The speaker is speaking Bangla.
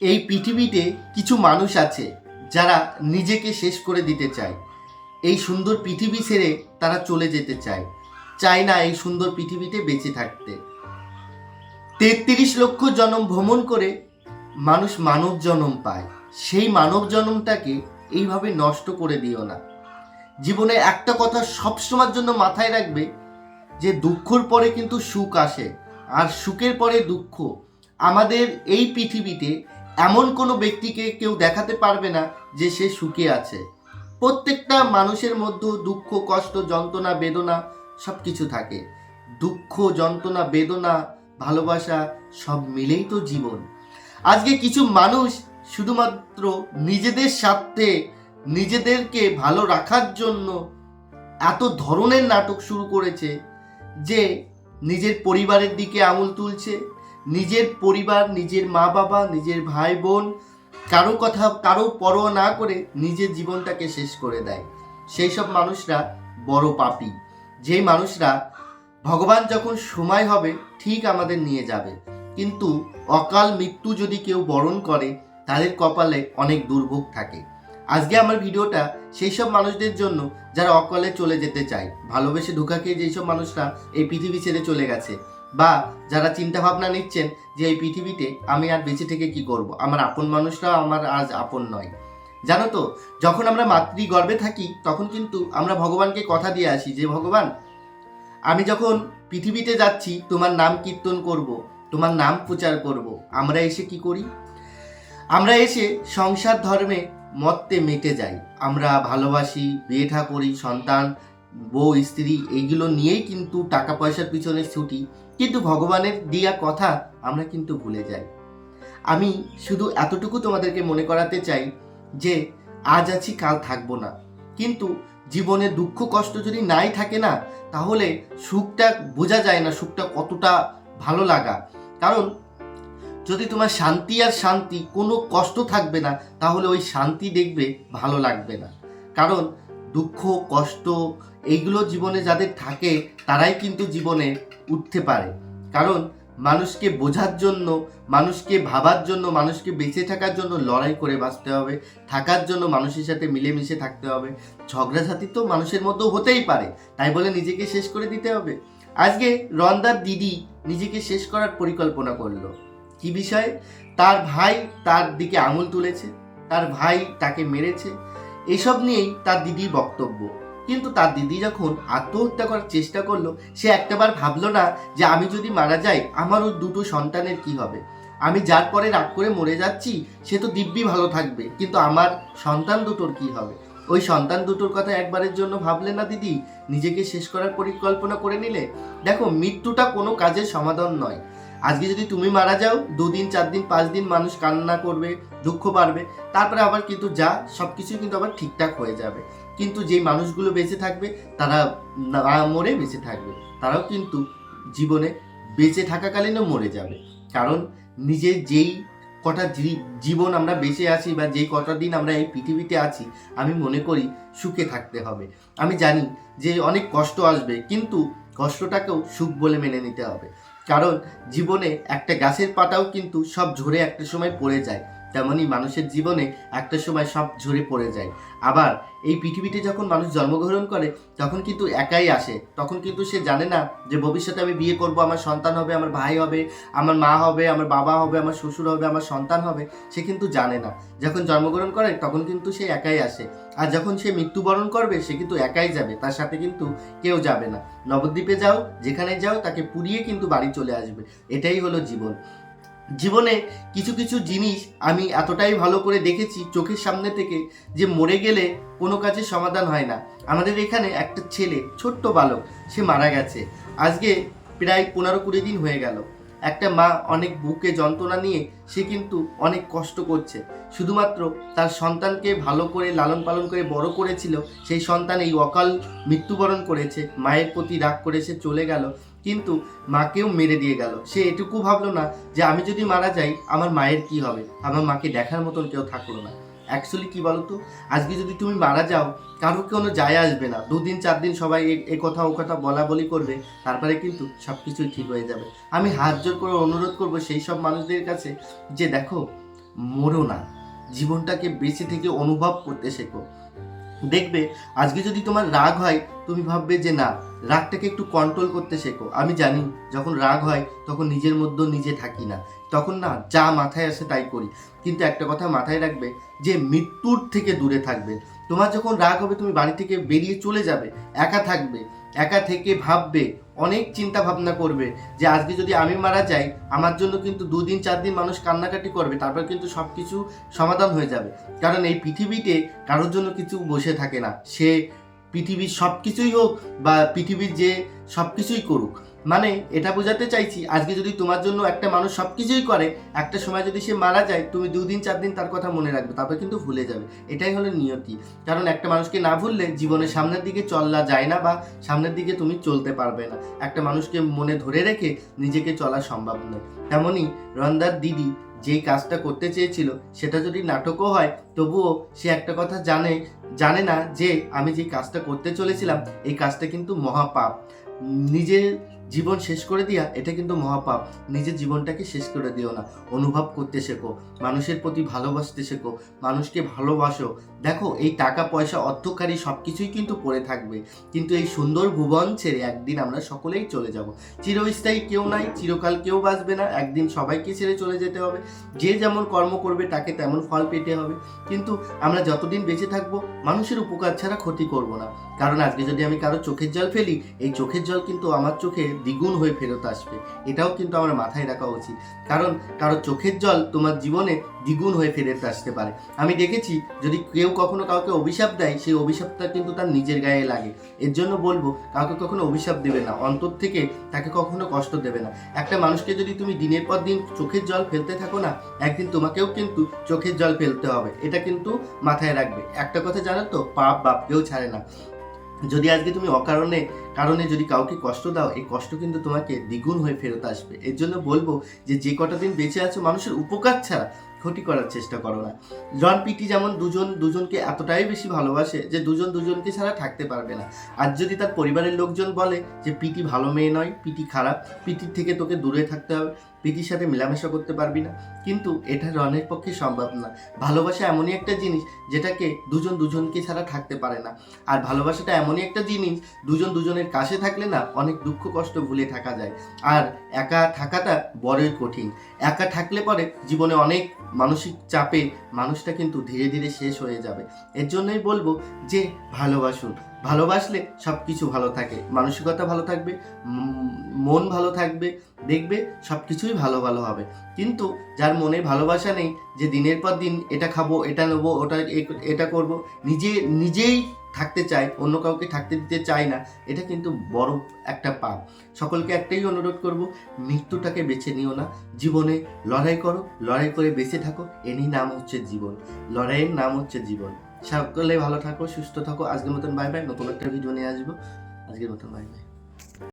এই পৃথিবীতে কিছু মানুষ আছে যারা নিজেকে শেষ করে দিতে চায়। এই সুন্দর পৃথিবী ছেড়ে তারা চলে যেতে চায়। চায় না এই সুন্দর পৃথিবীতে বেঁচে থাকতে। তেত্রিশ লক্ষ জনম ভ্রমণ করে মানুষ মানব জনম পায়। সেই মানব জনমটাকে এইভাবে নষ্ট করে দিও না। জীবনে একটা কথা সবসময়ের জন্য মাথায় রাখবে যে দুঃখর পরে কিন্তু সুখ আসে। আর সুখের পরে দুঃখ আমাদের এই পৃথিবীতে এমন কোনো ব্যক্তিকে কেউ দেখাতে পারবে না যে সে সুখে আছে। প্রত্যেকটা মানুষের মধ্যে দুঃখ, কষ্ট, যন্ত্রণা, বেদনা সব কিছু থাকে। দুঃখ, যন্ত্রণা, বেদনা, ভালোবাসা সব মিলেই তো জীবন। আজকে কিছু মানুষ শুধুমাত্র নিজেদের স্বার্থে, নিজেদেরকে ভালো রাখার জন্য এত ধরনের নাটক শুরু করেছে যে নিজের পরিবারের দিকে আঙুল তুলছে নিজের পরিবার, নিজের মা বাবা, নিজের ভাই বোন, কারও কথা, কারও পরোয়া না করে নিজের জীবনটাকে শেষ করে দেয়। সেই সব মানুষরা বড় পাপি। যেই মানুষরা ভগবান যখন সময় হবে, ঠিক আমাদের নিয়ে যাবে। কিন্তু অকাল মৃত্যু যদি কেউ বরণ করে, তাদের কপালে অনেক দুর্ভোগ থাকে। আজকে আমার ভিডিওটা সেই সব মানুষদের জন্য যারা অকালে চলে যেতে চায়। ভালোবেসে খেয়ে যেই সব মানুষরা এই পৃথিবী ছেড়ে চলে গেছে বা যারা চিন্তা ভাবনা নিচ্ছেন যে এই পৃথিবীতে আমি আর বেঁচে থেকে কি করব? আমার আপন মানুষরা আমার আজ আপন নয়। জানো তো, যখন আমরা মাতৃ গর্ভে থাকি, তখন কিন্তু আমরা ভগবানকে কথা দিয়ে আসি যে, ভগবান, আমি যখন পৃথিবীতে যাচ্ছি, তোমার নাম কীর্তন করব, তোমার নাম প্রচার করব, আমরা এসে কি করি? আমরা এসে সংসার ধর্মে মত্তে মেটে যাই। আমরা ভালোবাসি বিয়ে থা করি, সন্তান, বউ, স্ত্রী, এইগুলো নিয়েই কিন্তু টাকা পয়সার পিছনে ছুটি। কিন্তু ভগবানের দিয়া কথা আমরা কিন্তু ভুলে যাই। আমি শুধু এতটুকু তোমাদেরকে মনে করাতে চাই যে, আজ আছি, কাল থাকব না। কিন্তু জীবনে দুঃখ, কষ্ট যদি নাই থাকে না, তাহলে সুখটা বোঝা যায় না, সুখটা কতটা ভালো লাগা। কারণ যদি তোমার শান্তি আর শান্তি, কোনো কষ্ট থাকবে না, তাহলে ওই শান্তি দেখবে, ভালো লাগবে না। কারণ দুঃখ, কষ্ট, এইগুলো জীবনে যাদের থাকে, তারাই কিন্তু জীবনে উঠতে পারে। কারণ মানুষকে বোঝার জন্য, মানুষকে ভাবার জন্য, মানুষকে বেঁচে থাকার জন্য লড়াই করে বাঁচতে হবে, থাকার জন্য মানুষের সাথে মিলেমিশে থাকতে হবে। ঝগড়াঝাতি তো মানুষের মধ্যেও হতেই পারে, তাই বলে নিজেকে শেষ করে দিতে হবে। আজকে রন্দার দিদি নিজেকে শেষ করার পরিকল্পনা করল। কি বিষয়ে? তার ভাই তার দিকে আঙুল তুলেছে, তার ভাই তাকে মেরেছে। এসব নিয়েই তার দিদির বক্তব্য। কিন্তু তার দিদি যখন আত্মহত্যা করার চেষ্টা করল, সে একটাবার ভাবলো না যে আমি যদি মারা যাই, আমার ওই দুটো সন্তানের কি হবে? আমি যার পরে রাগ করে মরে যাচ্ছি, সে তো দিব্যি ভালো থাকবে, কিন্তু আমার সন্তান দুটোর কি হবে? ওই সন্তান দুটোর কথা একবারের জন্য ভাবলে না দিদি? নিজেকে শেষ করার পরিকল্পনা করে নিলে? দেখো, মৃত্যুটা কোনো কাজের সমাধান নয়। আজকে যদি তুমি মারা যাও, দুদিন চার দিন পাঁচ দিন মানুষ কান্না করবে, দুঃখ বাড়বে, তারপরে আবার কিন্তু যা সব কিছুই কিন্তু আবার ঠিকঠাক হয়ে যাবে। কিন্তু যেই মানুষগুলো বেঁচে থাকবে, তারা না মরে বেঁচে থাকবে। তারাও কিন্তু জীবনে বেঁচে থাকাকালীনও মরে যাবে। কারণ নিজের যেই কটা জীবন আমরা বেঁচে আছি বা যেই কটা দিন আমরা এই পৃথিবীতে আছি, আমি মনে করি সুখে থাকতে হবে। আমি জানি যে অনেক কষ্ট আসবে, কিন্তু কষ্টটাকেও সুখ বলে মেনে নিতে হবে। কারণ জীবনে একটা গাছের পাতাও কিন্তু সব ঝরে একটা সময় পড়ে যায়। তেমনি মানুষের জীবনে একটা সময় সব ঝরে পড়ে যায়। আবার এই পৃথিবীতে যখন মানুষ জন্মগ্রহণ করে, তখন কিন্তু একাই আসে। তখন কিন্তু সে জানে না যে ভবিষ্যতে আমি বিয়ে করব, আমার সন্তান হবে, আমার ভাই হবে, আমার মা হবে, আমার বাবা হবে, আমার শ্বশুর হবে, আমার সন্তান হবে, সে কিন্তু জানে না। যখন জন্মগ্রহণ করে, তখন কিন্তু সে একাই আসে। আর যখন সে মৃত্যুবরণ করবে, সে কিন্তু একাই যাবে, তার সাথে কিন্তু কেউ যাবে না। নবদ্বীপে যাও, যেখানে যাও, তাকে পুড়িয়ে কিন্তু বাড়ি চলে আসবে। এটাই হলো জীবন। জীবনে কিছু কিছু জিনিস আমি এতটাই ভালো করে দেখেছি চোখের সামনে থেকে যে মরে গেলে কোনো কাজের সমাধান হয় না। আমাদের এখানে একটা ছেলে, ছোট্ট বালক, সে মারা গেছে। আজকে প্রায় পনেরো কুড়ি দিন হয়ে গেল। একটা মা অনেক বুকে যন্ত্রণা নিয়ে সে কিন্তু অনেক কষ্ট করছে। শুধুমাত্র তার সন্তানকে ভালো করে লালন পালন করে বড় করেছিল, সেই সন্তান এই অকাল মৃত্যুবরণ করেছে, মায়ের প্রতি রাগ করে সে চলে গেল। কিন্তু মাকেও মেরে দিয়ে গেল। সে এটুকু ভাবলো না যে আমি যদি মারা যাই, আমার মায়ের কি হবে? আমার মাকে দেখার মতন কেউ থাকল না। অ্যাকচুয়ালি কি বলো তো আজকে যদি তুমি মারা যাও, কারও কোনো যায় আসবে না। দুদিন, চার দিন সবাই এ- কথা, ও কথা বলা বলি করবে, তারপরে কিন্তু সব কিছুই ঠিক হয়ে যাবে। আমি হাত জোর করে অনুরোধ করব সেই সব মানুষদের কাছে যে দেখো, মরো না। জীবনটাকে বেঁচে থেকে অনুভব করতে শেখো। দেখবে আজকে যদি তোমার রাগ হয়, তুমি ভাববে যে না, রাগটাকে একটু কন্ট্রোল করতে শেখো। আমি জানি, যখন রাগ হয়, তখন নিজের মধ্যে নিজে থাকি না। তখন না, যা মাথায় আসে তাই করি। কিন্তু একটা কথা মাথায় রাখবে, যে মৃত্যুর থেকে দূরে থাকবে। তোমার যখন রাগ হবে, তুমি বাড়ি থেকে বেরিয়ে চলে যাবে, একা থাকবে। একা থেকে ভাববে, অনেক চিন্তা ভাবনা করবে যে আজকে যদি আমি মারা যাই, আমার জন্য কিন্তু দুদিন চার দিন মানুষ কান্নাকাটি করবে, তারপর কিন্তু সব কিছু সমাধান হয়ে যাবে। কারণ এই পৃথিবীতে কারোর জন্য কিছু বসে থাকে না। সে পৃথিবীর সব কিছুই হোক বা পৃথিবীর যে সব কিছুই করুক মানে এটা বোঝাতে চাইছি, আজকে যদি তোমার জন্য একটা মানুষ সব কিছুই করে, একটা সময় যদি সে মারা যায়, তুমি দুদিন চার দিন তার কথা মনে রাখবে, তারপর কিন্তু ভুলে যাবে। এটাই হলো নিয়তি। কারণ একটা মানুষকে না ভুললে জীবনের সামনের দিকে চলা যায় না বা সামনের দিকে তুমি চলতে পারবে না। একটা মানুষকে মনে ধরে রেখে নিজেকে চলা সম্ভব নয়। তেমনই রন্দার দিদি যেই কাজটা করতে চেয়েছিল, সেটা যদি নাটকও হয়, তবুও সে একটা কথা জানে জানে না যে আমি যে কাজটা করতে চলেছিলাম, এই কাজটা কিন্তু মহাপাপ। নিজের জীবন শেষ করে দিয়া, এটা কিন্তু মহাপাপ। নিজের জীবনটাকে শেষ করে দিও না। অনুভব করতে শেখো। মানুষের প্রতি ভালোবাসতে শেখো। মানুষকে ভালোবাসো। দেখো, এই টাকা, পয়সা, অর্থকারী সব কিছুই কিন্তু পড়ে থাকবে। কিন্তু এই সুন্দর ভুবন ছেড়ে একদিন আমরা সকলেই চলে যাব। চিরস্থায়ী কেউ নাই, চিরকাল কেউ বাঁচবে না। একদিন সবাইকে ছেড়ে চলে যেতে হবে। যে যেমন কর্ম করবে, তাকে তেমন ফল পেতে হবে। কিন্তু আমরা যতদিন বেঁচে থাকব, মানুষের উপকার ছাড়া ক্ষতি করব না। কারণ আজকে যদি আমি কারও চোখের জল ফেলি, এই চোখের জল কিন্তু আমার চোখে দ্বিগুণ হয়ে ফেরত আসবে। এটাও কিন্তু আমার মাথায় রাখা উচিত। কারণ কারও চোখের জল তোমার জীবনে দ্বিগুণ হয়ে ফেরত আসতে পারে। আমি দেখেছি, যদি কেউ কখনো কাউকে অভিশাপ দেয়, সেই অভিশাপটা কিন্তু তার নিজের গায়ে লাগে। এর জন্য বলব, কাউকে কখনো অভিশাপ দেবে না। অন্তর থেকে তাকে কখনো কষ্ট দেবে না। একটা মানুষকে যদি তুমি দিনের পর দিন চোখের জল ফেলতে থাকো না, একদিন তোমাকেও কিন্তু চোখের জল ফেলতে হবে। এটা কিন্তু মাথায় রাখবে। একটা কথা জানো তো, পাপ বাপকেও ছাড়ে না। যদি আজকে তুমি অকারণে, কারণে যদি কাউকে কষ্ট দাও, এই কষ্ট কিন্তু তোমাকে দ্বিগুণ হয়ে ফেরত আসবে। এর জন্য বলব যে যে কটা দিন বেঁচে আছো, মানুষের উপকার ছাড়া ক্ষতি করার চেষ্টা করো না। জন পিটি যেমন দুজন, দুজনকে এতটাই বেশি ভালোবাসে যে, দুজন, দুজনকে ছাড়া থাকতে পারবে না। আর যদি তার পরিবারের লোকজন বলে যে, পিটি ভালো মেয়ে নয়, পিটি খারাপ, পিটির থেকে তোকে দূরে থাকতে হবে। পিটির সাথে মেলামেশা করতে পারবি না। কিন্তু এটা রনের পক্ষে সম্ভব না। ভালোবাসা এমনই একটা জিনিস যেটাকে দুজন দুজনকে ছাড়া থাকতে পারে না। আর ভালোবাসাটা এমনই একটা জিনিস, দুজন দুজনের কাছে থাকলে না অনেক দুঃখ কষ্ট ভুলে থাকা যায়। আর একা থাকাটা বড়ই কঠিন। একা থাকলে পরে জীবনে অনেক মানসিক চাপে মানুষটা কিন্তু ধীরে ধীরে শেষ হয়ে যাবে। এর জন্যই বলব যে ভালোবাসুন। ভালোবাসলে সব কিছু ভালো থাকে, মানসিকতা ভালো থাকবে মন ভালো থাকবে, দেখবে সব কিছুই ভালো ভালো হবে। কিন্তু যার মনে ভালোবাসা নেই, যে দিনের পর দিন এটা খাব, এটা নেব, ওটা এটা করব, নিজে, নিজেই থাকতে চায়, অন্য কাউকে থাকতে দিতে চায় না, এটা কিন্তু বড় একটা পাপ। সকলকে একটাই অনুরোধ করব, মৃত্যুটাকে বেছে নিও না। জীবনে লড়াই করো, লড়াই করে বেঁচে থাকো, এরই নাম হচ্ছে জীবন। লড়াইয়ের নাম হচ্ছে জীবন। সকলে ভালো থাকো, সুস্থ থাকো। আজকের মতন বাই বাই নতুন একটা ভিডিও নিয়ে আসব। আজকের মতন বাই বাই